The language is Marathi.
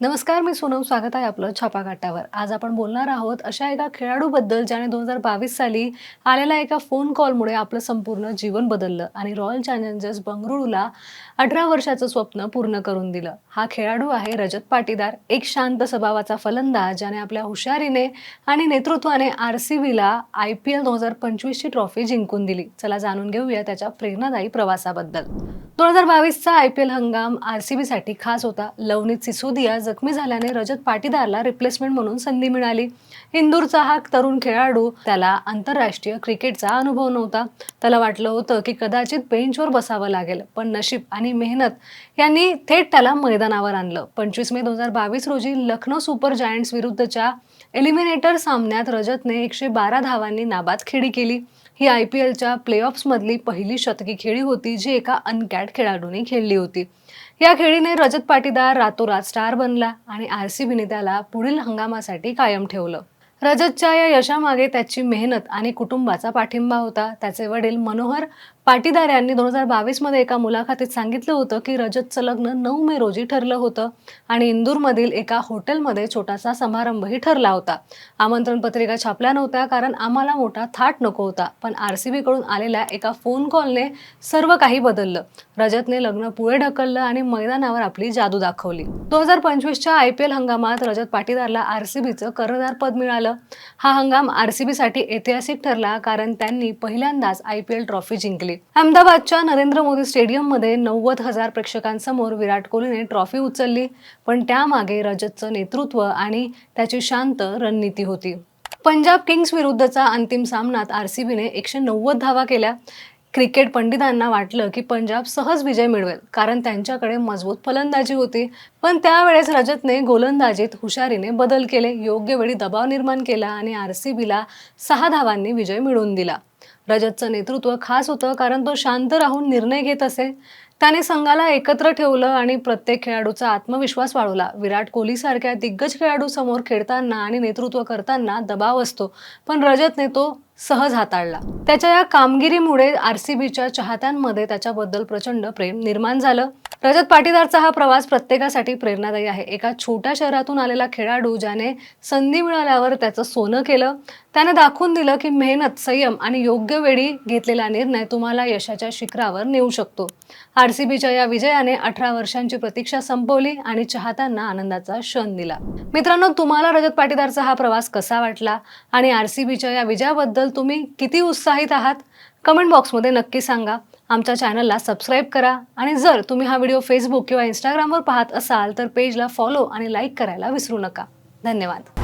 नमस्कार मी सोनम. स्वागत आहे आपलं छापा काटावर आज आपण बोलणार आहोत अशा एका खेळाडूबद्दल ज्याने दोन हजार बावीस साली आलेल्या एका फोन कॉलमुळे आपलं संपूर्ण जीवन बदललं आणि रॉयल चॅलेंजर्स बंगळुरूला अठरा वर्षाचं स्वप्न पूर्ण करून दिलं. हा खेळाडू आहे रजत पाटीदार. एक शांत स्वभावाचा फलंदाज ज्याने आपल्या हुशारीने आणि नेतृत्वाने आर सी बीला आय पी एल दोन हजार पंचवीसची ट्रॉफी जिंकून दिली. चला जाणून घेऊया त्याच्या प्रेरणादायी प्रवासाबद्दल. दोन हजार बावीसचा आय पी एल हंगाम आर सी बीसाठी खास होता. लवनीत सिसोदिया जखमी झाल्याने रजत पाटीदारला रिप्लेसमेंट म्हणून संधी मिळाली. इंदूरचा हा तरुण खेळाडू त्याला आंतरराष्ट्रीय क्रिकेटचा अनुभव नव्हता. त्याला वाटलं होतं की कदाचित बेंचवर बसावं लागेल पण नशीब आणि मेहनत यांनी थेट त्याला मैदानावर आणलं. पंचवीस मे दोन हजार बावीस रोजी लखनौ सुपर जायंट्स विरुद्धच्या एलिमिनेटर सामन्यात रजतने एकशे बारा धावांनी नाबाद खेळी केली. ही आय पी एलच्या प्लेऑफ्समधली पहिली शतकी खेळी होती जी एका अनकॅट खेळाडूने खेळली होती. या खेळीने रजत पाटीदार रातोरात स्टार बनला आणि आर सी बीने त्याला पुढील हंगामासाठी कायम ठेवलं. रजतच्या या यशामागे त्याची मेहनत आणि कुटुंबाचा पाठिंबा होता. त्याचे वडील मनोहर पाटीदार यांनी दोन हजार बावीसमध्ये एका मुलाखतीत सांगितलं होतं की रजतचं लग्न नऊ मे रोजी ठरलं होतं आणि इंदूरमधील एका हॉटेलमध्ये छोटासा समारंभही ठरला होता. आमंत्रण पत्रिका छापल्या नव्हत्या कारण आम्हाला मोठा थाट नको होता. पण आर सी बीकडून आलेल्या एका फोन कॉलने सर्व काही बदललं. रजतने लग्न पुढे ढकललं आणि मैदानावर आपली जादू दाखवली. दोन हजार पंचवीसच्या आय पी एल हंगामात रजत पाटीदारला आर सी बीचं कर्णधार पद मिळालं. हा हंगाम आर सी बीसाठी ऐतिहासिक ठरला कारण त्यांनी पहिल्यांदाच आय पी एल ट्रॉफी जिंकली. अहमदाबादच्या नरेंद्र मोदी स्टेडियममध्ये नव्वद हजार प्रेक्षकांसमोर विराट कोहलीने ट्रॉफी उचलली पण त्यामागे रजतचं नेतृत्व आणि त्याची शांत रणनीती होती. पंजाब किंग्स विरुद्धचा अंतिम सामन्यात आर सी बीने एकशे नव्वद धावा केल्या. क्रिकेट पंडितांना वाटलं की पंजाब सहज विजय मिळवेल कारण त्यांच्याकडे मजबूत फलंदाजी होती. पण त्यावेळेस रजतने गोलंदाजीत हुशारीने बदल केले योग्य वेळी दबाव निर्माण केला आणि आर सी बीला सहा धावांनी विजय मिळवून दिला. रजतचं नेतृत्व खास होतं कारण तो शांत राहून निर्णय घेत असे. त्याने संघाला एकत्र ठेवलं आणि प्रत्येक खेळाडूचा आत्मविश्वास वाढवला. विराट कोहलीसारख्या दिग्गज खेळाडू समोर खेळताना आणि नेतृत्व करताना दबाव असतो पण रजतने तो सहज हाताळला. त्याच्या या कामगिरीमुळे आर सी बीच्या चाहत्यांमध्ये त्याच्याबद्दल प्रचंड प्रेम निर्माण झालं. रजत पाटीदारचा हा प्रवास प्रत्येकासाठी प्रेरणादायी आहे. एका छोट्या शहरातून आलेला खेळाडू ज्याने संधी मिळाल्यावर त्याचं सोनं केलं त्याने दाखवून दिलं की मेहनत संयम आणि योग्य वेळी घेतलेला निर्णय तुम्हाला यशाच्या शिखरावर नेऊ शकतो. आर सी बीच्या या विजयाने अठरा वर्षांची प्रतीक्षा संपवली आणि चाहत्यांना आनंदाचा क्षण दिला. मित्रांनो तुम्हाला रजत पाटीदारचा हा प्रवास कसा वाटला? आणि आर सी बीच्या या विजयाबद्दल तुम्ही किती उत्साहित आहात? कमेंट बॉक्समध्ये नक्की सांगा. आमच्या चॅनलला सबस्क्राईब करा आणि जर तुम्ही हा व्हिडिओ फेसबुक किंवा इंस्टाग्रामवर पाहत असाल तर पेजला फॉलो आणि लाईक करायला विसरू नका. धन्यवाद.